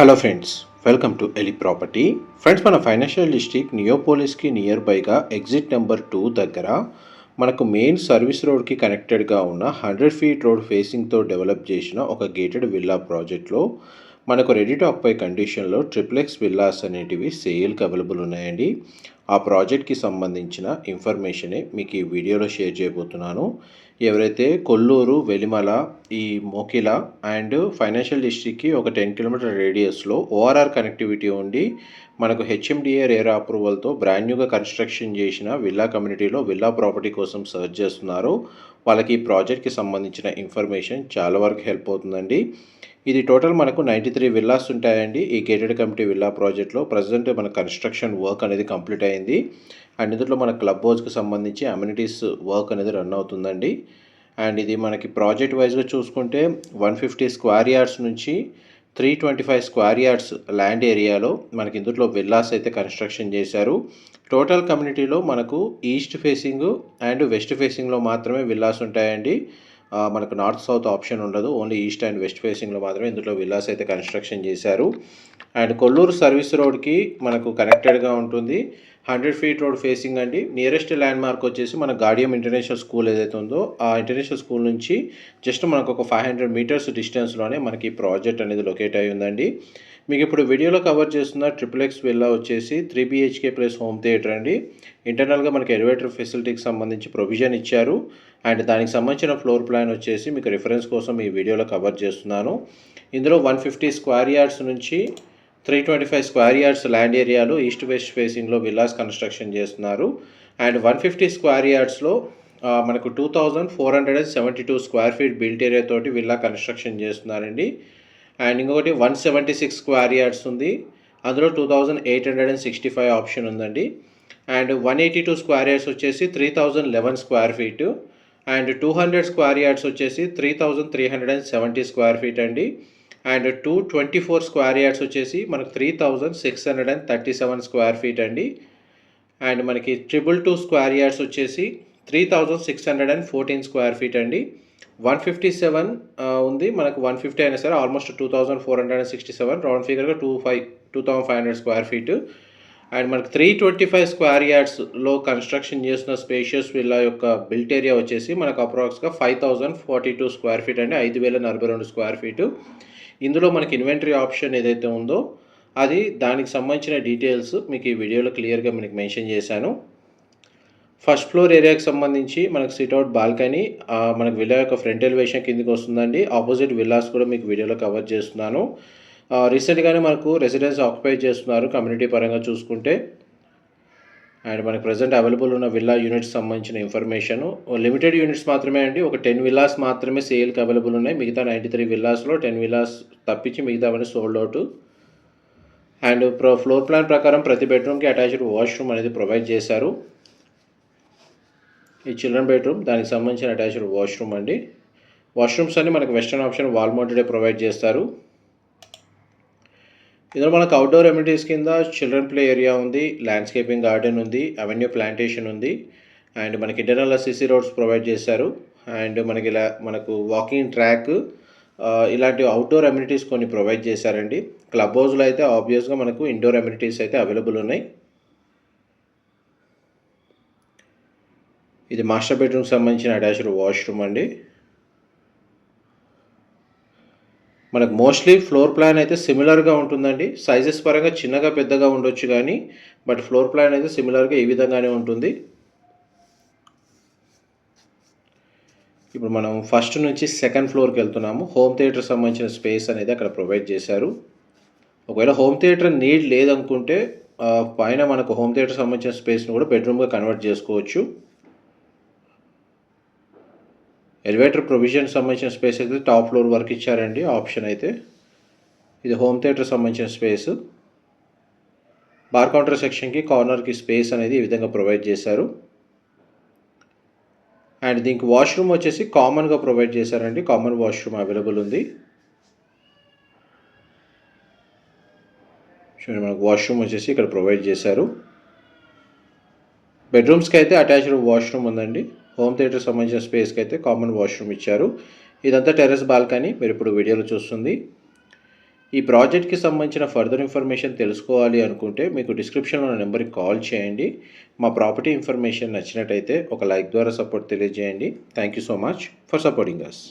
Hello friends welcome to Eli property friends మన financial district నియోపోలిస్కి near బైగా exit number two దగ్గర మనకు మెయిన్ సర్వీస్ రోడ్కి కనెక్టెడ్గా ఉన్న హండ్రెడ్ ఫీట్ రోడ్ ఫేసింగ్తో డెవలప్ చేసిన ఒక గేటెడ్ విల్లా ప్రాజెక్ట్లో మనకు రెడీ టు ఆక్పై కండిషన్లో ట్రిప్లెక్స్ విల్లాస్ అనేటివి సేల్కి అవైలబుల్ ఉన్నాయండి. ఆ ప్రాజెక్ట్కి సంబంధించిన ఇన్ఫర్మేషనే మీకు ఈ వీడియోలో షేర్ చేయబోతున్నాను. ఎవరైతే కొల్లూరు వెలిమల ఈ మోకిల అండ్ ఫైనాన్షియల్ డిస్ట్రిక్ట్కి ఒక టెన్ కిలోమీటర్ రేడియస్లో ఓఆర్ఆర్ కనెక్టివిటీ ఉండి మనకు హెచ్ఎండిఏ రేరా అప్రూవల్తో బ్రాండ్ న్యూగా కన్స్ట్రక్షన్ చేసిన విల్లా కమ్యూనిటీలో విల్లా ప్రాపర్టీ కోసం సర్చ్ చేస్తున్నారు. వాళ్ళకి ఈ ప్రాజెక్ట్కి సంబంధించిన ఇన్ఫర్మేషన్ చాలా వరకు హెల్ప్ అవుతుందండి. ఇది టోటల్ మనకు నైంటీ త్రీ విల్లాస్ ఉంటాయండి. ఈ గేటెడ్ కమిటీ విల్లా ప్రాజెక్ట్లో ప్రజెంట్ మన కన్స్ట్రక్షన్ వర్క్ అనేది కంప్లీట్ అయింది అండ్ ఇందులో మన క్లబ్ హౌస్కి సంబంధించి అమ్యూనిటీస్ వర్క్ అనేది రన్ అవుతుందండి. అండ్ ఇది మనకి ప్రాజెక్ట్ వైజ్గా చూసుకుంటే వన్ ఫిఫ్టీ స్క్వేర్ యార్డ్స్ నుంచి three twenty five square yards land ఏరియాలో మనకి ఇందులో విల్లాస్ అయితే కన్స్ట్రక్షన్ చేశారు. టోటల్ కమ్యూనిటీలో మనకు ఈస్ట్ ఫేసింగ్ అండ్ వెస్ట్ ఫేసింగ్లో మాత్రమే విల్లాస్ ఉంటాయండి. మనకు నార్త్ సౌత్ ఆప్షన్ ఉండదు. ఓన్లీ ఈస్ట్ అండ్ వెస్ట్ ఫేసింగ్లో మాత్రమే ఇందులో విల్లాస్ అయితే కన్స్ట్రక్షన్ చేశారు. అండ్ కొల్లూరు సర్వీస్ రోడ్కి మనకు కనెక్టెడ్గా ఉంటుంది. హండ్రెడ్ ఫీట్ రోడ్ ఫేసింగ్ అండి. నియరెస్ట్ ల్యాండ్ మార్క్ వచ్చేసి మన గాడియం ఇంటర్నేషనల్ స్కూల్ ఏదైతే ఉందో ఆ ఇంటర్నేషనల్ స్కూల్ నుంచి జస్ట్ మనకు ఒక ఫైవ్ హండ్రెడ్ మీటర్స్ డిస్టెన్స్లోనే మనకి ప్రాజెక్ట్ అనేది లొకేట్ అయి ఉందండి మీకు ఇప్పుడు వీడియోలో కవర్ చేస్తున్న ట్రిపుల్ ఎక్స్ విల్లా వచ్చేసి three BHK plus home theatre అండి. ఇంటర్నల్గా మనకి ఎలివేటర్ ఫెసిలిటీకి సంబంధించి ప్రొవిజన్ ఇచ్చారు. అండ్ దానికి సంబంధించిన ఫ్లోర్ ప్లాన్ వచ్చేసి మీకు రిఫరెన్స్ కోసం ఈ వీడియోలో కవర్ చేస్తున్నాను. ఇందులో వన్ ఫిఫ్టీ స్క్వేర్ యార్డ్స్ నుంచి three twenty five square yards land ఏరియాలో ఈస్ట్ వెస్ట్ ఫేసింగ్లో విల్లాస్ కన్స్ట్రక్షన్ చేస్తున్నారు. అండ్ వన్ ఫిఫ్టీ స్క్వేర్ యార్డ్స్లో మనకు two thousand four hundred and seventy two square feet built area తోటి విల్లా కన్స్ట్రక్షన్ చేస్తున్నారండి. And ఇంకొకటి one seventy six square yards ఉంది. అందులో two thousand eight hundred and sixty five option ఉందండి. And one eighty two square yards వచ్చేసి three thousand eleven square feet. And two hundred square yards వచ్చేసి three thousand three hundred and seventy square feet అండి. And two twenty four square yards వచ్చేసి మనకు three thousand six hundred and thirty seven square feet అండి. And మనకి triple two square yards వచ్చేసి three thousand six hundred and fourteen square feet అండి. One fifty seven ఉంది. మనకు one fifty అయినా సరే almost two thousand four hundred and sixty seven round ఫిగర్గా two five two thousand five hundred square feet. And మనకు three twenty five square యార్డ్స్లో construction చేసిన spacious villa యొక్క built area వచ్చేసి మనకు అప్రాక్స్గా five thousand forty two square feet అండి. ఐదు వేల నలభై రెండు స్క్వేర్ ఫీటు. ఇందులో మనకి ఇన్వెంటరీ ఆప్షన్ ఏదైతే ఉందో అది దానికి సంబంధించిన డీటెయిల్స్ మీకు ఈ వీడియోలో క్లియర్గా మీకు మెన్షన్ చేశాను. ఫస్ట్ ఫ్లోర్ ఏరియాకి సంబంధించి మనకు సిట్అవుట్ బాల్కనీ మనకు విల్లా యొక్క ఫ్రంట్ ఎలివేషన్ కిందకి వస్తుందండి. ఆపోజిట్ విల్లాస్ కూడా మీకు వీడియోలో కవర్ చేస్తున్నాను. రీసెంట్గానే మనకు రెసిడెన్స్ ఆక్యుపై చేస్తున్నారు కమ్యూనిటీ పరంగా చూసుకుంటే. అండ్ మనకి ప్రజెంట్ అవైలబుల్ ఉన్న విల్లా యూనిట్స్ సంబంధించిన ఇన్ఫర్మేషన్ లిమిటెడ్ యూనిట్స్ మాత్రమే అండి. ఒక టెన్ విల్లాస్ మాత్రమే సేల్కి అవైలబుల్ ఉన్నాయి. మిగతా నైంటీ త్రీ విల్లాస్లో టెన్ విల్లాస్ తప్పించి మిగతావన్నీ sold out and pro floor plan ప్రకారం ప్రతి బెడ్రూమ్కి అటాచ్డ్ వాష్రూమ్ అనేది ప్రొవైడ్ చేశారు. ఈ చిల్డ్రన్ బెడ్రూమ్ దానికి సంబంధించిన అటాచ్డ్ వాష్రూమ్ అండి. వాష్రూమ్స్ అన్ని మనకు వెస్టర్న్ ఆప్షన్ వాల్ మౌంటెడే ప్రొవైడ్ చేస్తారు. ఇందులో మనకు అవుట్డోర్ ఎమ్యూనిటీస్ కింద చిల్డ్రన్ ప్లే ఏరియా ఉంది ల్యాండ్స్కేపింగ్ గార్డెన్ ఉంది అవెన్యూ ప్లాంటేషన్ ఉంది. అండ్ మనకి ఇంటర్నల్ సిసి రోడ్స్ ప్రొవైడ్ చేశారు. అండ్ మనకి ఇలా మనకు వాకింగ్ ట్రాక్ ఇలాంటి అవుట్డోర్ అమ్యూనిటీస్ కొన్ని ప్రొవైడ్ చేశారండి. క్లబ్ హౌస్లో అయితే ఆబ్వియస్గా మనకు ఇండోర్ అమ్యూనిటీస్ అయితే అవైలబుల్ ఉన్నాయి. ఇది మాస్టర్ బెడ్రూమ్కి సంబంధించిన అటాచ్డ్ వాష్రూమ్ అండి. మనకు మోస్ట్లీ ఫ్లోర్ ప్లాన్ అయితే సిమిలర్గా ఉంటుందండి. సైజెస్ పరంగా చిన్నగా పెద్దగా ఉండొచ్చు కానీ బట్ ఫ్లోర్ ప్లాన్ అయితే సిమిలర్గా ఈ విధంగానే ఉంటుంది. ఇప్పుడు మనం ఫస్ట్ నుంచి సెకండ్ ఫ్లోర్కి వెళ్తున్నాము. హోమ్ థియేటర్ సంబంధించిన స్పేస్ అనేది అక్కడ ప్రొవైడ్ చేశారు. ఒకవేళ హోమ్ థియేటర్ నీడ్ లేదనుకుంటే పైన మనకు హోమ్ థియేటర్ సంబంధించిన స్పేస్ని కూడా బెడ్రూమ్గా కన్వర్ట్ చేసుకోవచ్చు. ఎలివేటర్ ప్రొవిజన్ సంబంధించిన స్పేస్ అయితే టాప్ ఫ్లోర్ వరకు ఇచ్చారండి. ఆప్షన్ అయితే ఇది హోమ్ థియేటర్ సంబంధించిన స్పేస్ బార్ కౌంటర్ సెక్షన్కి కార్నర్కి స్పేస్ అనేది ఈ విధంగా ప్రొవైడ్ చేశారు. అండ్ దీనికి వాష్రూమ్ వచ్చేసి కామన్గా ప్రొవైడ్ చేశారండి. కామన్ వాష్రూమ్ అవైలబుల్ ఉంది. చూడండి మనకు వాష్రూమ్ వచ్చేసి ఇక్కడ ప్రొవైడ్ చేశారు. బెడ్రూమ్స్కి అయితే అటాచ్డ్ వాష్రూమ్ ఉందండి. హోమ్ థియేటర్ సంబంధించిన స్పేస్కి అయితే కామన్ వాష్రూమ్ ఇచ్చారు. ఇదంతా టెర్రస్ బాల్కనీ మీరు ఇప్పుడు వీడియోలో చూస్తుంది. ఈ ప్రాజెక్ట్కి సంబంధించిన ఫర్దర్ ఇన్ఫర్మేషన్ తెలుసుకోవాలి అనుకుంటే మీకు డిస్క్రిప్షన్లో ఉన్న నెంబర్కి కాల్ చేయండి. మా ప్రాపర్టీ ఇన్ఫర్మేషన్ నచ్చినట్టయితే ఒక లైక్ ద్వారా సపోర్ట్ తెలియజేయండి. Thank you so much for supporting us